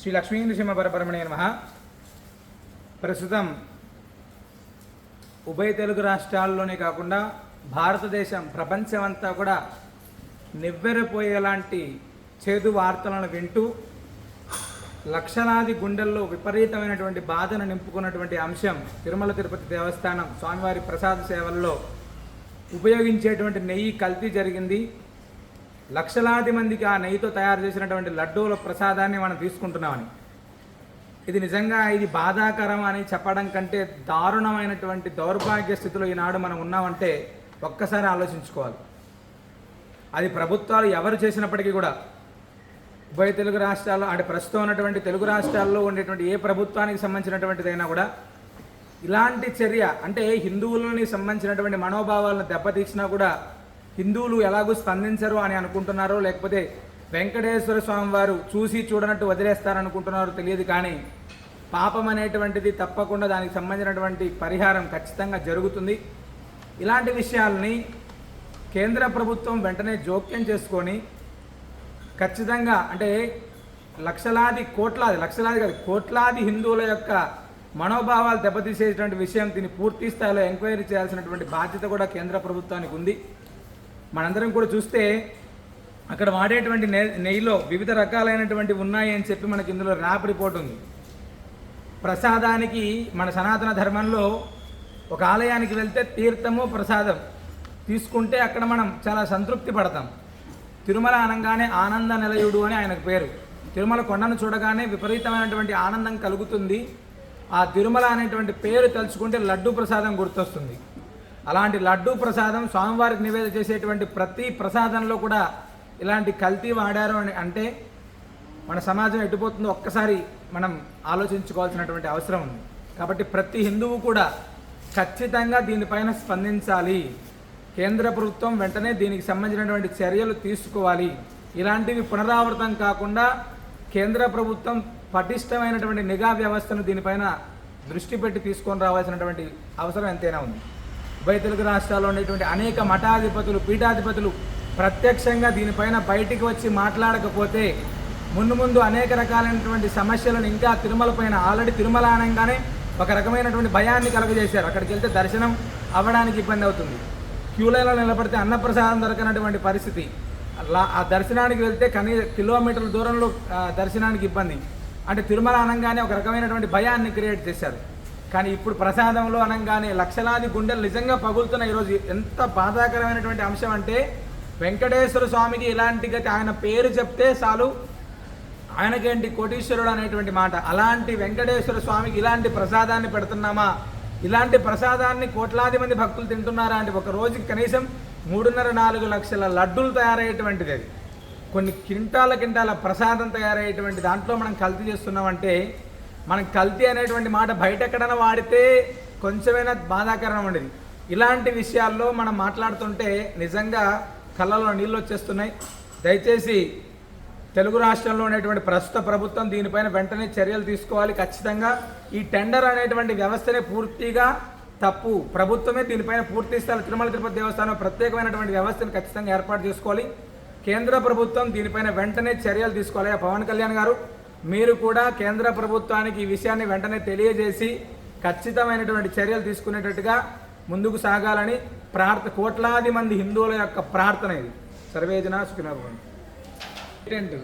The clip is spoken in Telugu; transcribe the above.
శ్రీ లక్ష్మీ నృసింహ పరపరమణే నమ. ప్రస్తుతం ఉభయ తెలుగు రాష్ట్రాల్లోనే కాకుండా భారతదేశం ప్రపంచం అంతా కూడా నివ్వెరపోయేలాంటి చేదు వార్తలను వింటూ లక్షలాది గుండెల్లో విపరీతమైనటువంటి బాధను నింపుకున్నటువంటి అంశం తిరుమల తిరుపతి దేవస్థానం స్వామివారి ప్రసాద సేవల్లో ఉపయోగించేటువంటి నెయ్యి కల్తీ జరిగింది. లక్షలాది మందికి ఆ నెయ్యితో తయారు చేసినటువంటి లడ్డూల ప్రసాదాన్ని మనం తీసుకుంటున్నామని. ఇది నిజంగా ఇది బాధాకరం అని చెప్పడం కంటే దారుణమైనటువంటి దౌర్భాగ్య స్థితిలో ఈనాడు మనం ఉన్నామంటే ఒక్కసారి ఆలోచించుకోవాలి. అది ప్రభుత్వాలు ఎవరు చేసినప్పటికీ కూడా ఉభయ తెలుగు రాష్ట్రాల్లో అంటే ప్రస్తుతం ఉన్నటువంటి తెలుగు రాష్ట్రాల్లో ఉండేటువంటి ఏ ప్రభుత్వానికి సంబంధించినటువంటిదైనా కూడా ఇలాంటి చర్య అంటే హిందువులని సంబంధించినటువంటి మనోభావాలను దెబ్బతీసినా కూడా హిందువులు ఎలాగూ స్పందించరు అని అనుకుంటున్నారో లేకపోతే వెంకటేశ్వర స్వామి వారు చూసి చూడనట్టు వదిలేస్తారనుకుంటున్నారో తెలియదు కానీ పాపం అనేటువంటిది తప్పకుండా దానికి సంబంధించినటువంటి పరిహారం ఖచ్చితంగా జరుగుతుంది. ఇలాంటి విషయాల్ని కేంద్ర ప్రభుత్వం వెంటనే జోక్యం చేసుకొని ఖచ్చితంగా అంటే లక్షలాది కోట్లాది లక్షలాది కాదు కోట్లాది హిందువుల యొక్క మనోభావాలు దెబ్బతీసేటువంటి విషయం దీన్ని పూర్తి స్థాయిలో ఎంక్వైరీ చేయాల్సినటువంటి బాధ్యత కూడా కేంద్ర ప్రభుత్వానికి ఉంది. మనందరం కూడా చూస్తే అక్కడ వాడేటువంటి నె- నెయ్యిలో వివిధ రకాలైనటువంటి ఉన్నాయి అని చెప్పి మనకి ఇందులో ర్యాప్ రిపోర్ట్ ఉంది. ప్రసాదానికి మన సనాతన ధర్మంలో ఒక ఆలయానికి వెళ్తే తీర్థము ప్రసాదం. తీసుకుంటే అక్కడ మనం చాలా సంతృప్తి పడతాం. తిరుమల అనగానే ఆనంద నిలయుడు అని ఆయనకు పేరు. తిరుమల కొండను చూడగానే విపరీతమైనటువంటి ఆనందం కలుగుతుంది. ఆ తిరుమల అనేటువంటి పేరు తలుచుకుంటే లడ్డు ప్రసాదం గుర్తొస్తుంది. అలాంటి లడ్డూ ప్రసాదం స్వామివారికి నివేదన చేసేటువంటి ప్రతి ప్రసాదంలో కూడా ఇలాంటి కల్తీ వాడారు అని అంటే మన సమాజం ఎట్టుపోతుందో ఒక్కసారి మనం ఆలోచించుకోవాల్సినటువంటి అవసరం ఉంది. కాబట్టి ప్రతి హిందువు కూడా ఖచ్చితంగా దీనిపైన స్పందించాలి. కేంద్ర ప్రభుత్వం వెంటనే దీనికి సంబంధించినటువంటి చర్యలు తీసుకోవాలి. ఇలాంటివి పునరావృతం కాకుండా కేంద్ర ప్రభుత్వం పటిష్టమైనటువంటి నిఘా వ్యవస్థను దీనిపైన దృష్టి పెట్టి తీసుకొని రావాల్సినటువంటి అవసరం ఎంతైనా ఉంది. ఉభయ తెలుగు రాష్ట్రాల్లో ఉండేటువంటి అనేక మఠాధిపతులు పీఠాధిపతులు ప్రత్యక్షంగా దీనిపైన బయటికి వచ్చి మాట్లాడకపోతే ముందు ముందు అనేక రకాలైనటువంటి సమస్యలను ఇంకా తిరుమల పైన ఆల్రెడీ తిరుమల అనగానే ఒక రకమైనటువంటి భయాన్ని కలుగజేశారు. అక్కడికి వెళ్తే దర్శనం అవ్వడానికి ఇబ్బంది అవుతుంది. క్యూలైన్లో నిలబడితే అన్నప్రసాదం దొరకనటువంటి పరిస్థితి. ఆ దర్శనానికి వెళ్తే కనీ కిలోమీటర్ల దూరంలో దర్శనానికి ఇబ్బంది. అంటే తిరుమల అనగానే ఒక రకమైనటువంటి భయాన్ని క్రియేట్ చేశారు. కానీ ఇప్పుడు ప్రసాదంలో అనగానే లక్షలాది గుండెలు నిజంగా పగులుతున్న ఈరోజు ఎంత బాధాకరమైనటువంటి అంశం అంటే వెంకటేశ్వర స్వామికి ఇలాంటి గతి ఆయన పేరు చెప్తే చాలు. ఆయనకేంటి కోటీశ్వరుడు అనేటువంటి మాట. అలాంటి వెంకటేశ్వర స్వామికి ఇలాంటి ప్రసాదాన్ని పెడుతున్నామా? ఇలాంటి ప్రసాదాన్ని కోట్లాది మంది భక్తులు తింటున్నారా అంటే ఒక రోజుకి కనీసం మూడున్నర నాలుగు లక్షల లడ్డూలు తయారయ్యేటువంటిది అది. కొన్ని కింటాల కింటాల ప్రసాదం తయారయ్యేటువంటి దాంట్లో మనం కల్తీ చేస్తున్నామంటే మనం కల్తీ అనేటువంటి మాట బయట ఎక్కడైనా వాడితే కొంచెమైనా బాధాకరం ఉండేది. ఇలాంటి విషయాల్లో మనం మాట్లాడుతుంటే నిజంగా కళ్ళలో నీళ్ళు వచ్చేస్తున్నాయి. దయచేసి తెలుగు రాష్ట్రంలో ఉండేటువంటి ప్రస్తుత ప్రభుత్వం దీనిపైన వెంటనే చర్యలు తీసుకోవాలి ఖచ్చితంగా. ఈ టెండర్ అనేటువంటి వ్యవస్థనే పూర్తిగా తప్పు. ప్రభుత్వమే దీనిపైన పూర్తి స్థాయి తిరుమల తిరుపతి దేవస్థానం ప్రత్యేకమైనటువంటి వ్యవస్థను ఖచ్చితంగా ఏర్పాటు చేసుకోవాలి. కేంద్ర ప్రభుత్వం దీనిపైన వెంటనే చర్యలు తీసుకోవాలి. పవన్ కళ్యాణ్ గారు మీరు కూడా కేంద్ర ప్రభుత్వానికి ఈ విషయాన్ని వెంటనే తెలియజేసి ఖచ్చితమైనటువంటి చర్యలు తీసుకునేటట్టుగా ముందుకు సాగాలని ప్రార్థ కోట్లాది మంది హిందువుల యొక్క ప్రార్థన ఇది. సర్వేజన సుఖినోభవంతు